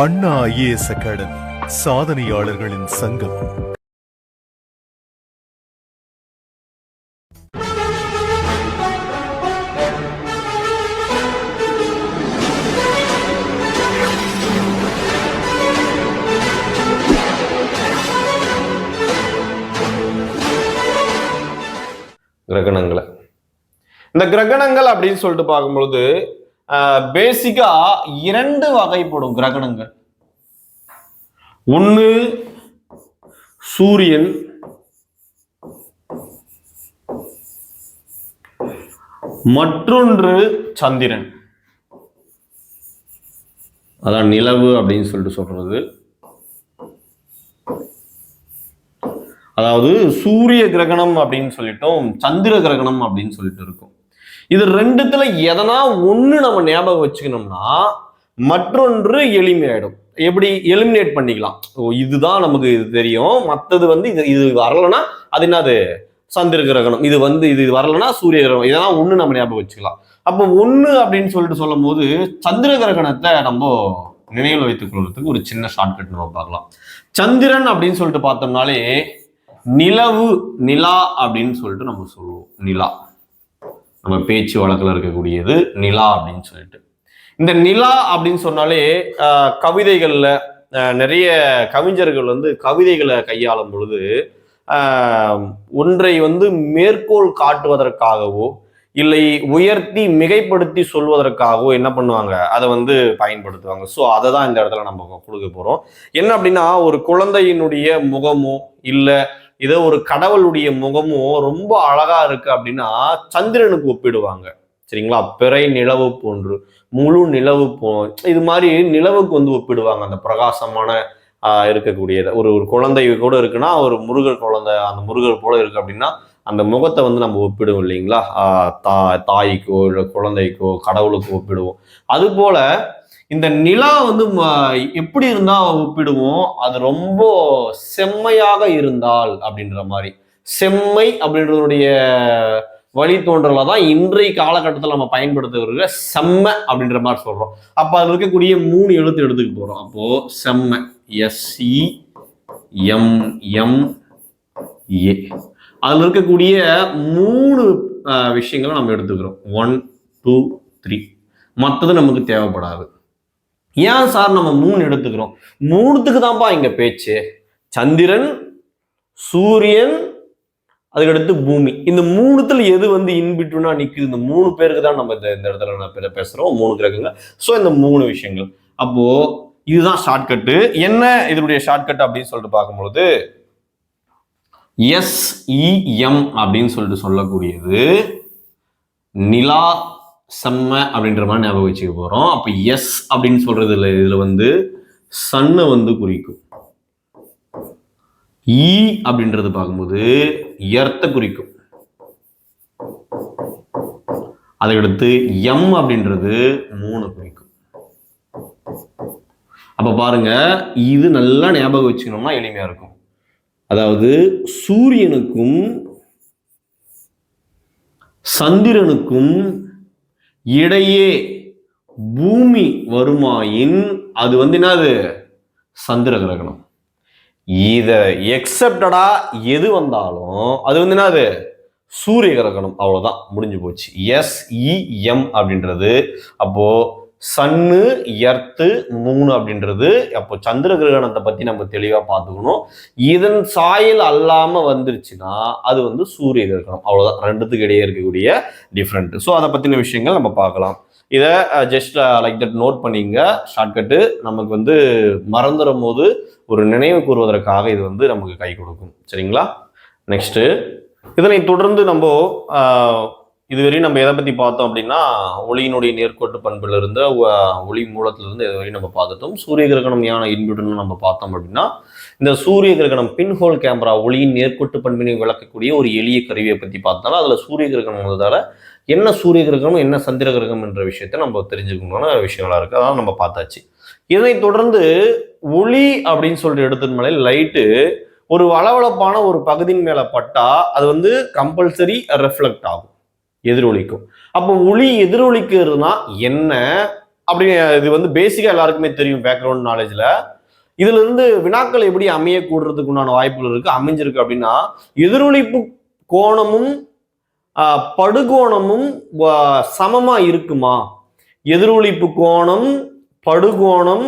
அண்ணா IAS academy சாதனையாளர்களின் சங்கம். கிரகணங்களை. இந்த கிரகணங்கள் அப்படின்னு சொல்லிட்டு பார்க்கும்பொழுது பேசிக்கா இரண்டு வகைப்படும் கிரகணங்கள். ஒன்று சூரியன். மற்றொன்று சந்திரன். அதான் நிலவு அப்படின்னு சொல்லிட்டு சொல்றது. அதாவது சூரிய கிரகணம் அப்படின்னு சொல்லிட்டோம் சந்திர கிரகணம் அப்படின்னு சொல்லிட்டு இருக்கும். இது ரெண்டுத்துல எதனா ஒண்ணு நம்ம ஞாபகம் வச்சுக்கணும்னா மற்றொன்று எளிமையாயிடும் எப்படி? எலிமினேட் பண்ணிக்கலாம். ஓ இதுதான் நமக்கு இது தெரியும். மற்றது வந்து இது இது வரலன்னா அது என்னது? சந்திர கிரகணம். இது வந்து இது வரலன்னா சூரிய கிரகணம். இதெல்லாம் ஒண்ணு நம்ம ஞாபகம் வச்சுக்கலாம். அப்போ ஒண்ணு அப்படின்னு சொல்லிட்டு சொல்லும் போது சந்திர கிரகணத்தை நம்ம நினைவில் வைத்துக் கொள்வதற்கு ஒரு சின்ன ஷார்ட்கட் நம்ம பார்க்கலாம். சந்திரன் அப்படின்னு சொல்லிட்டு பார்த்தோம்னாலே நிலவு நிலா அப்படின்னு சொல்லிட்டு நம்ம சொல்லுவோம். நிலா. நம்ம பேச்சு வழக்கில் இருக்கக்கூடியது நிலா அப்படின்னு சொல்லிட்டு. இந்த நிலா அப்படின்னு சொன்னாலே கவிதைகளில் நிறைய கவிஞர்கள் வந்து கவிதைகளை கையாளும் பொழுது ஒன்றை வந்து மேற்கோள் காட்டுவதற்காகவோ இல்லை உயர்த்தி மிகைப்படுத்தி சொல்வதற்காகவோ என்ன பண்ணுவாங்க? அதை வந்து பயன்படுத்துவாங்க. ஸோ அதை தான் இந்த இடத்துல நம்ம கொடுக்க போகிறோம் என்ன அப்படின்னா ஒரு குழந்தையினுடைய முகமோ இல்லை இதை ஒரு கடவுளுடைய முகமும் ரொம்ப அழகா இருக்கு அப்படின்னா சந்திரனுக்கு ஒப்பிடுவாங்க. சரிங்களா? பிறை நிலவு போன்று முழு நிலவு போ இது மாதிரி நிலவுக்கு வந்து ஒப்பிடுவாங்க. அந்த பிரகாசமான ஆஹ், இருக்கக்கூடியது. ஒரு ஒரு குழந்தை கூட இருக்குன்னா ஒரு முருகர் குழந்தை அந்த முருகர் போல இருக்கு அப்படின்னா அந்த முகத்தை வந்து நம்ம ஒப்பிடுவோம் இல்லைங்களா? தா தாய்க்கோ இல்லை குழந்தைக்கோ கடவுளுக்கு ஒப்பிடுவோம். அது போல இந்த நிலா வந்து ம- எப்படி இருந்தால் ஒப்பிடுவோம்? அது ரொம்ப செம்மையாக இருந்தால் அப்படின்ற மாதிரி. செம்மை அப்படின்றதுடைய வழித்தோன்றல தான் இன்றைய காலகட்டத்தில் நம்ம பயன்படுத்துகிற செம்ம அப்படின்ற மாதிரி சொல்கிறோம் அப்போ அதில் இருக்கக்கூடிய மூணு எழுத்து எடுத்துக்க போகிறோம் அப்போது செம்ம. எஸ்இ எம் எம் ஏ அதுல இருக்கக்கூடிய மூணு விஷயங்களை நம்ம எடுத்துக்கிறோம். ஒன் டூ த்ரீ மற்றது நமக்கு தேவைப்படாது. ஏன் சார் நம்ம மூணு எடுத்துக்கிறோம்? மூணுத்துக்கு தான்ப்பா இங்க பேச்சு. சந்திரன் சூரியன் அதுக்கடுத்து பூமி. இந்த மூணுத்துல எது வந்து இன்பிட்டுனா நிக்குது? இந்த மூணு பேருக்கு தான் நம்ம இந்த இந்த இடத்துல நான் பேசுகிறோம் பேசுறோம். மூணு கிரகங்கள். ஸோ இந்த மூணு விஷயங்கள். அப்போ இதுதான் ஷார்ட்கட்டு என்ன? இதனுடைய ஷார்ட்கட் அப்படின்னு சொல்லிட்டு பார்க்கும்பொழுது எஸ்இஎம் அப்படின்னு சொல்லிட்டு சொல்லக்கூடியது. நிலா செம்ம அப்படின்ற மாதிரி ஞாபகம் வச்சுக்க போகிறோம் அப்போ எஸ் அப்படின்னு சொல்றதுல இதில் வந்து சன்னை வந்து குறிக்கும். ஈ அப்படின்றது பார்க்கும்போது எர்த்த குறிக்கும். அதுக்கடுத்து எம் அப்படின்றது மூணு குறிக்கும். அப்போ பாருங்க இது நல்லா ஞாபகம் வச்சுக்கணும்னா எளிமையாக இருக்கும். அதாவது சூரியனுக்கும் சந்திரனுக்கும் இடையே பூமி வருமாயின் அது வந்து என்னது? சந்திர கிரகணம். இதை எக்ஸப்டடா எது வந்தாலும் அது வந்து என்னது? சூரிய கிரகணம். அவ்வளோதான் முடிஞ்சு போச்சு. எஸ்இஎம் அப்படின்றது. அப்போது சன்னு எர்த்து மூணு அப்படின்றது அப்போ சந்திர கிரகணத்தை பத்தி நம்ம தெளிவா பார்த்துக்கணும். இதன் சாயல் அல்லாம வந்துருச்சுன்னா அது வந்து சூரிய கிரகணம் அவ்வளவுதான். ரெண்டுத்துக்கு இடையே இருக்கக்கூடிய டிஃப்ரெண்ட் ஸோ அதை பத்தின விஷயங்கள் நம்ம பார்க்கலாம். இதை ஜஸ்ட் லைக் தட் நோட் பண்ணிங்க. ஷார்ட்கட்டு நமக்கு வந்து மறந்துடும் போது ஒரு நினைவு கூறுவதற்காக இது வந்து நமக்கு கை கொடுக்கும். சரிங்களா? நெக்ஸ்ட்டு இதனை தொடர்ந்து நம்ம இதுவரையும் நம்ம எதை பற்றி பார்த்தோம் அப்படின்னா ஒளியினுடைய நேர்கோட்டு பண்புல இருந்து ஒளி மூலத்திலிருந்து இதுவரையும் நம்ம பார்த்துட்டோம் சூரிய கிரகணம் யான இன்புடன் நம்ம பார்த்தோம் அப்படின்னா இந்த சூரிய கிரகணம் பின்ஹோல் கேமரா ஒளியின் நேர்கோட்டு பண்பினை விளக்கக்கூடிய ஒரு எளிய கருவியை பற்றி பார்த்தாலும் அதில் சூரிய கிரகணம் வந்ததால என்ன சூரிய கிரகணம் என்ன சந்திர கிரகம் என்ற விஷயத்தை நம்ம தெரிஞ்சுக்கணும்னு விஷயங்களா இருக்கு. அதான் நம்ம பார்த்தாச்சு. இதனை தொடர்ந்து ஒளி அப்படின்னு சொல்லிட்டு எடுத்ததுனாலே லைட்டு ஒரு வளவளப்பான ஒரு பகுதியின் மேல பட்டா அது வந்து கம்பல்சரி ரெஃப்ளெக்ட் ஆகும். எதிரொலிக்கும். அப்போ ஒளி எதிரொலிக்கிறதுனா என்ன? அப்படி இது வந்து பேசிக்காக எல்லாருக்குமே தெரியும் பேக்ரவுண்ட் நாலேஜில் இதுல இருந்து வினாக்கள் எப்படி அமைய கூடுறதுக்கு உண்டான வாய்ப்புகள் இருக்கு அமைஞ்சிருக்கு அப்படின்னா எதிரொலிப்பு கோணமும் படுகோணமும் சமமா இருக்குமா? எதிரொலிப்பு கோணம் படுகோணம்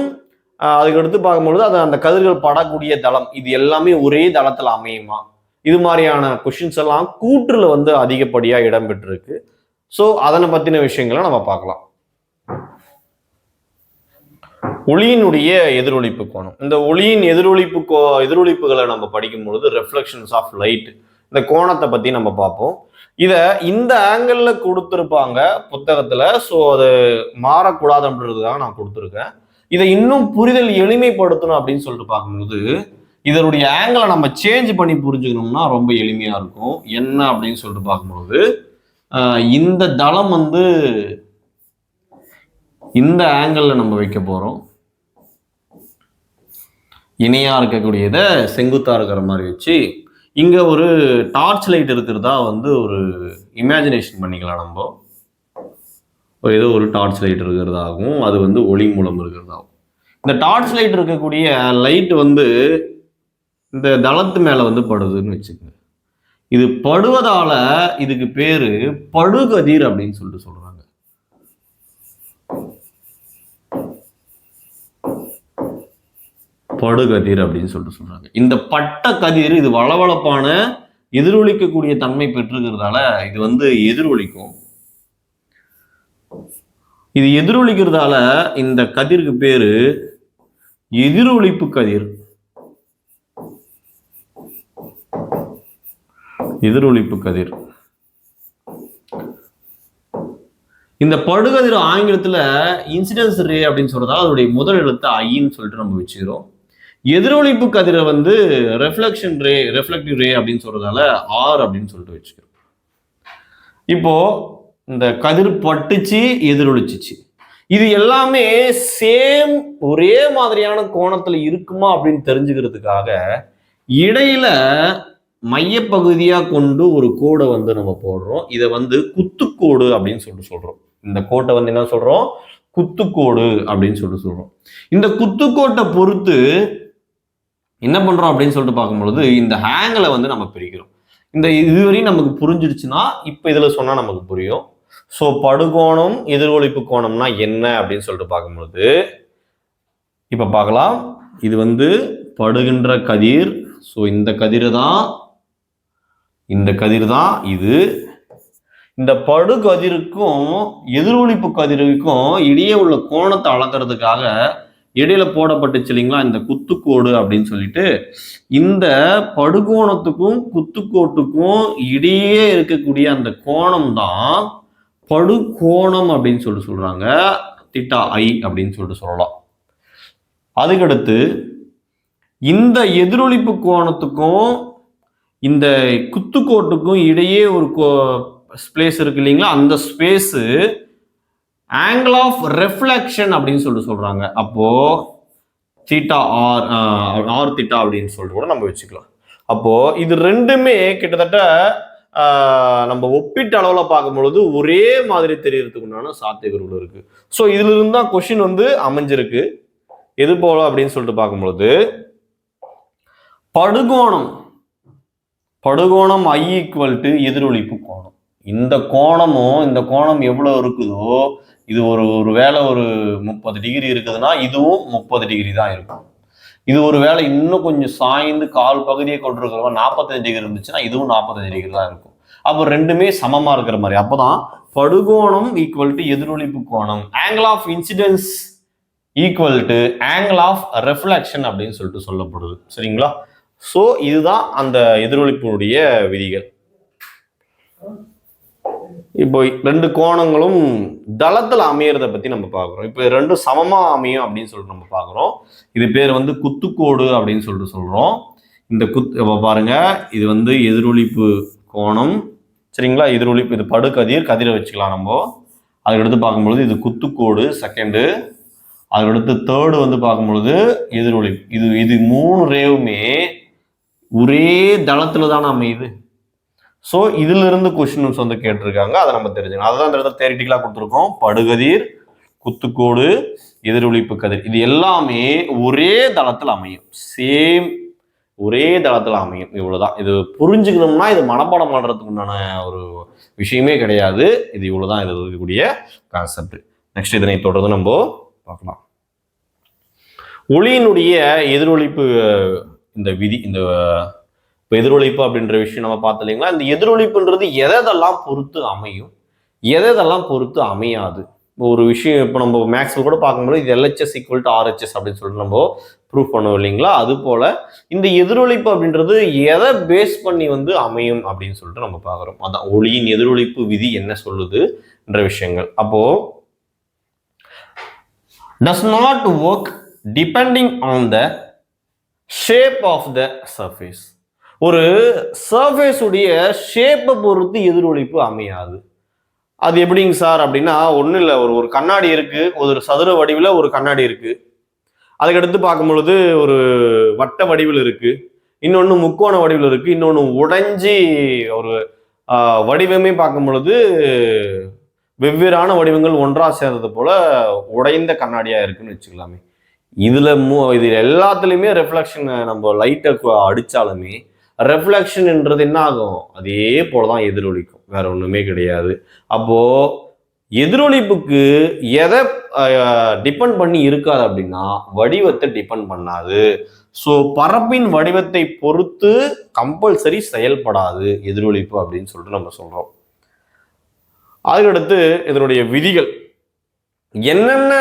அதுக்கு அடுத்து பார்க்கும்பொழுது அது அந்த கதிர்கள் படக்கூடிய தளம். இது எல்லாமே ஒரே தளத்தில் அமையுமா? இது மாதிரியான கொஷின்ஸ் எல்லாம் கூற்றுல வந்து அதிகப்படியாக இடம்பெற்றிருக்கு. ஸோ அதனை பற்றின விஷயங்களை நம்ம பார்க்கலாம். ஒளியினுடைய எதிரொலிப்பு கோணம். இந்த ஒளியின் எதிரொலிப்பு கோ எதிரொலிப்புகளை நம்ம படிக்கும் பொழுது ரெஃப்ளெக்ஷன்ஸ் ஆஃப் லைட் இந்த கோணத்தை பற்றி நம்ம பார்ப்போம். இதை இந்த ஆங்கிளில் கொடுத்துருப்பாங்க புத்தகத்தில். ஸோ அது மாறக்கூடாதுன்றதுக்காக நான் கொடுத்துருக்கேன். இதை இன்னும் புரிதல் எளிமைப்படுத்தணும் அப்படின்னு சொல்லிட்டு பார்க்கும்போது இதனுடைய ஆங்கிளை நம்ம சேஞ்ச் பண்ணி புரிஞ்சுக்கணும்னா ரொம்ப எளிமையா இருக்கும். என்ன அப்படின்னு சொல்லிட்டு பார்க்கும்போது இந்த தளம் வந்து இந்த ஆங்கிளில் நம்ம வைக்க போறோம். இணையா இருக்கக்கூடியதை செங்குத்தா இருக்கிற மாதிரி வச்சு இங்க ஒரு டார்ச் லைட் இருக்கிறதா வந்து ஒரு இமேஜினேஷன் பண்ணிக்கலாம் நம்ம. ஏதோ ஒரு டார்ச் லைட் இருக்கிறதாகவும் அது வந்து ஒளி மூலம் இருக்கிறதாகும் இந்த டார்ச் லைட் இருக்கக்கூடிய லைட் வந்து இந்த தளத்து மேலே வந்து படுதுன்னு வச்சுக்கோங்க. இது படுவதால இதுக்கு பேரு படுகதிர் அப்படின்னு சொல்லிட்டு சொல்றாங்க. படுகதிர் அப்படின்னு சொல்லிட்டு சொல்றாங்க. இந்த பட்ட கதிர் இது வளவளப்பான எதிரொலிக்கக்கூடிய தன்மை பெற்றுக்கிறதால இது வந்து எதிரொலிக்கும். இது எதிரொலிக்கிறதால இந்த கதிருக்கு பேரு எதிரொலிப்பு கதிர். எதிரொலிப்பு கதிர். இந்த படுகதிர் ஆங்கிலத்தில் இன்சிடென்ஸ் ரே அப்படின்னு சொல்றதால அதோடைய முதல் எழுத்து ஐன்னு சொல்லிட்டு நம்ம வச்சுக்கிறோம். எதிரொலிப்பு கதிரை வந்து ரெஃப்ளெக்ஷன் ரே ரெஃப்ளெக்டிவ் ரே அப்படின்னு சொல்றதால ஆர் அப்படின்னு சொல்லிட்டு வச்சுக்கிறோம். இப்போ இந்த கதிர் பட்டுச்சு எதிரொலிச்சிச்சு. இது எல்லாமே சேம் ஒரே மாதிரியான கோணத்தில் இருக்குமா அப்படின்னு தெரிஞ்சுக்கிறதுக்காக இடையில மையப்பகுதியாக கொண்டு ஒரு கோடை வந்து நம்ம போடுறோம். இதை வந்து குத்துக்கோடு அப்படின்னு சொல்லிட்டு சொல்கிறோம் இந்த கோட்டை வந்து என்ன சொல்கிறோம் குத்துக்கோடு அப்படின்னு சொல்லிட்டு சொல்கிறோம் இந்த குத்துக்கோட்டை பொறுத்து என்ன பண்ணுறோம் அப்படின்னு சொல்லிட்டு பார்க்கும்பொழுது இந்த ஹேங்கில் வந்து நம்ம பிரிக்கிறோம். இந்த இதுவரையும் நமக்கு புரிஞ்சிடுச்சுன்னா இப்போ இதில் சொன்னால் நமக்கு புரியும். ஸோ படுகோணம் எதிரொலிப்பு கோணம்னா என்ன அப்படின்னு சொல்லிட்டு பார்க்கும்பொழுது இப்போ பார்க்கலாம். இது வந்து படுகின்ற கதிர். ஸோ இந்த கதிர் தான் இந்த கதிர் தான் இது. இந்த படு கதிருக்கும் எதிரொலிப்பு கதிருக்கும் இடையே உள்ள கோணத்தை அளக்கிறதுக்காக இடையில போடப்பட்டுச்சு இல்லைங்களா? இந்த குத்துக்கோடு அப்படின்னு சொல்லிட்டு இந்த படுகோணத்துக்கும் குத்துக்கோட்டுக்கும் இடையே இருக்கக்கூடிய அந்த கோணம் தான் படுகோணம் அப்படின்னு சொல்லிட்டு சொல்றாங்க. திட்டா ஐ அப்படின்னு சொல்லிட்டு சொல்லலாம். அதுக்கடுத்து இந்த எதிரொலிப்பு கோணத்துக்கும் இந்த குத்துக்கோட்டுக்கும் இடையே ஒரு ஸ்பேஸ் இருக்கு இல்லைங்களா? அந்த ஸ்பேஸு ஆங்கிள் ஆஃப் ரெஃப்ளெக்ஷன் அப்படின்னு சொல்லிட்டு சொல்கிறாங்க அப்போது தீட்டா ஆர் ஆர் தீட்டா அப்படின்னு சொல்லிட்டு கூட நம்ம வச்சுக்கலாம். அப்போது இது ரெண்டுமே கிட்டத்தட்ட நம்ம ஒப்பீட்டு அளவில் பார்க்கும்பொழுது ஒரே மாதிரி தெரியறதுக்கு உண்டான சாத்தியக்கூறுகள் இருக்குது ஸோ இதுலேருந்து தான் கொஷின் வந்து அமைஞ்சிருக்கு. எது போல அப்படின்னு சொல்லிட்டு பார்க்கும்பொழுது படுகோணம் படுகோணம் ஐ ஈக்குவல் டு எதிரொலிப்பு கோணம். இந்த கோணமும் இந்த கோணம் எவ்வளோ இருக்குதோ இது ஒரு ஒரு வேளை ஒரு முப்பது டிகிரி இருக்குதுன்னா இதுவும் முப்பது டிகிரி தான் இருக்கும். இது ஒரு வேளை இன்னும் கொஞ்சம் சாய்ந்து கால் பகுதியை கொண்டிருக்கிறவங்க நாற்பத்தஞ்சு டிகிரி இருந்துச்சுன்னா இதுவும் நாற்பத்தஞ்சு டிகிரி தான் இருக்கும். அப்போ ரெண்டுமே சமமாக இருக்கிற மாதிரி. அப்போ தான் படுகோணம் ஈக்குவல் டு எதிரொலிப்பு கோணம். Angle of incidence equal to angle of reflection அப்படின்னு சொல்லிட்டு சொல்லப்படுது. சரிங்களா? ஸோ இதுதான் அந்த எதிரொலிப்புடைய விதிகள். இப்போ ரெண்டு கோணங்களும் தளத்தில் அமையறத பற்றி நம்ம பார்க்குறோம். இப்போ ரெண்டும் சமமாக அமையும் அப்படின்னு சொல்லிட்டு நம்ம பார்க்குறோம். இது பேர் வந்து குத்துக்கோடு அப்படின்னு சொல்லிட்டு சொல்கிறோம் இந்த குத் இப்போ பாருங்க இது வந்து எதிரொலிப்பு கோணம். சரிங்களா? எதிரொலிப்பு இது படுகதிர் கதிரை வச்சுக்கலாம் நம்ம. அதுக்கடுத்து பார்க்கும்பொழுது இது குத்துக்கோடு செகண்டு அதுக்கடுத்து தேர்டு வந்து பார்க்கும்பொழுது எதிரொலிப்பு இது இது மூணு ரேவுமே ஒரே தளத்துல தானே அமையுது? ஸோ இதுல இருந்து கொஸ்டின்ஸ் வந்து கேட்டிருக்காங்க. அதை நம்ம தெரிஞ்சுக்கணும். அதுதான் இந்த இடத்துல தேரிட்டிக்கலாக கொடுத்துருக்கோம். படுகதிர் குத்துக்கோடு எதிரொலிப்பு கதிர். இது எல்லாமே ஒரே தளத்தில் அமையும். சேம் ஒரே தளத்தில் அமையும். இவ்வளோதான் இது புரிஞ்சுக்கணும்னா இது மனப்பாடம் பண்ணுறதுக்கு உண்டான ஒரு விஷயமே கிடையாது. இது இவ்வளோதான் இது இருக்கக்கூடிய கான்செப்ட் நெக்ஸ்ட் இதனை தொடர்ந்து நம்ம பார்க்கலாம். ஒளியினுடைய எதிரொலிப்பு இந்த விதி இந்த இப்போ எதிரொலிப்பு அப்படின்ற விஷயம் நம்ம பார்த்தோம் இல்லைங்களா? இந்த எதிரொலிப்புன்றது எதெல்லாம் பொறுத்து அமையும்? எதெல்லாம் பொறுத்து அமையாது? ஒரு விஷயம் இப்போ நம்ம மேக்ஸில் கூட பார்க்கும்போது இது எல்ஹெச்எஸ் ஈக்குவல் டு ஆர்ஹெச்எஸ் அப்படின்னு சொல்லிட்டு நம்ம ப்ரூவ் பண்ணுவோம் இல்லைங்களா? அது போல இந்த எதிரொலிப்பு அப்படின்றது எதை பேஸ் பண்ணி வந்து அமையும் அப்படின்னு சொல்லிட்டு நம்ம பார்க்குறோம். அதான் ஒளியின் எதிரொலிப்பு விதி என்ன சொல்லுதுன்ற விஷயங்கள். அப்போ does not work depending on the shape of the surface ஒரு சர்ஃபேஸ் உடைய ஷேப்பை பொறுத்து எதிரொலிப்பு அமையாது. அது எப்படிங்க சார் அப்படின்னா ஒன்றும் இல்லை. ஒரு ஒரு கண்ணாடி இருக்குது ஒரு சதுர வடிவில் ஒரு கண்ணாடி இருக்குது அதுக்கடுத்து பார்க்கும் பொழுது ஒரு வட்ட வடிவில் இருக்குது இன்னொன்று முக்கோண வடிவில் இருக்குது இன்னொன்று உடைஞ்சி ஒரு வடிவமே பார்க்கும் பொழுது வெவ்வேறான வடிவங்கள் ஒன்றாக சேர்ந்தது போல் உடைந்த கண்ணாடியாக இருக்குன்னு வச்சுக்கலாமே. இதில் மூ இது எல்லாத்துலேயுமே ரெஃப்ளெக்ஷன் நம்ம லைட்டை அடித்தாலுமே ரெஃப்ளெக்ஷன்ன்றது என்ன ஆகும்? அதே போலதான் எதிரொலிக்கும். வேற ஒன்றுமே கிடையாது. அப்போது எதிரொலிப்புக்கு எதை டிபெண்ட் பண்ணி இருக்காது அப்படின்னா வடிவத்தை டிபெண்ட் பண்ணாது. ஸோ பரப்பின் வடிவத்தை பொறுத்து கம்பல்சரி செயல்படாது எதிரொலிப்பு அப்படின்னு சொல்லிட்டு நம்ம சொல்கிறோம் அதுக்கடுத்து இதனுடைய விதிகள். என்னென்ன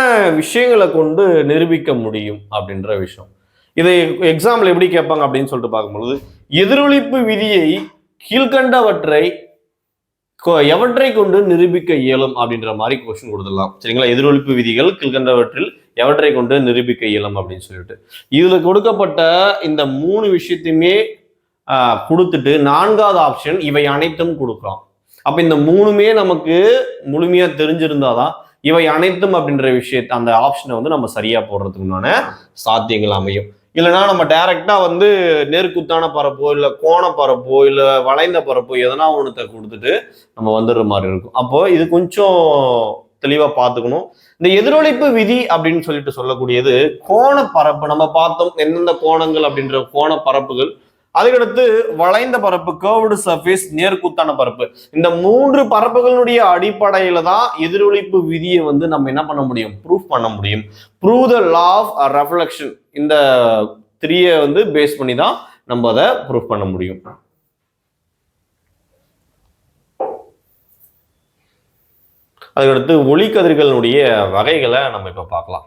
விஷயங்களை கொண்டு நிரூபிக்க முடியும் அப்படின்ற விஷயம். இதை எக்ஸாம்பிள் எப்படி கேட்பாங்க அப்படின்னு சொல்லிட்டு பார்க்கும்பொழுது எதிரொலிப்பு விதியை கீழ்கண்டவற்றை எவற்றை கொண்டு நிரூபிக்க இயலும் அப்படின்ற மாதிரி கொஸ்டின் கொடுத்துடலாம். சரிங்களா? எதிரொலிப்பு விதிகள் கீழ்கண்டவற்றில் எவற்றை கொண்டு நிரூபிக்க இயலும் அப்படின்னு சொல்லிட்டு. இதுல கொடுக்கப்பட்ட இந்த மூணு விஷயத்தையுமே கொடுத்துட்டு நான்காவது ஆப்ஷன் இவை அனைத்தும் கொடுக்கலாம் அப்ப இந்த மூணுமே நமக்கு முழுமையா தெரிஞ்சிருந்தாதான் இவை அனைத்தும் அப்படின்ற விஷயத்தை அந்த ஆப்ஷனை வந்து நம்ம சரியா போடுறதுக்குண்டான சாத்தியங்கள் அமையும். இல்லைன்னா நம்ம டைரக்டா வந்து நேர்குத்தான பரப்போ இல்லை கோண பரப்போ இல்லை வளைந்த பரப்போ எதனா ஒன்றத்தை கொடுத்துட்டு நம்ம வந்துடுற மாதிரி இருக்கும். அப்போ இது கொஞ்சம் தெளிவா பார்த்துக்கணும். இந்த எதிரொலிப்பு விதி அப்படின்னு சொல்லிட்டு சொல்லக்கூடியது கோண பரப்பு நம்ம பார்த்தோம். எந்தெந்த கோணங்கள் அப்படின்ற கோண பரப்புகள் அதுக்கடுத்து வளைந்த பரப்பு கேர்வ்டு சர்ஃபேஸ் நேர்கூத்தான பரப்பு. இந்த மூன்று பரப்புகளுடைய அடிப்படையில தான் எதிரொலிப்பு விதியை வந்து நம்ம என்ன பண்ண முடியும்? ப்ரூஃப் பண்ண முடியும். Prove the law of reflection இந்த த்ரீயை வந்து பேஸ் பண்ணி தான் நம்ம அதை ப்ரூஃப் பண்ண முடியும். அதுக்கடுத்து ஒளிக்கதிர்களுடைய வகைகளை நம்ம இப்போ பார்க்கலாம்.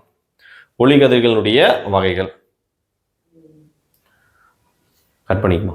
ஒளிக்கதிர்களுடைய வகைகள். கட் பண்ணிக்குமா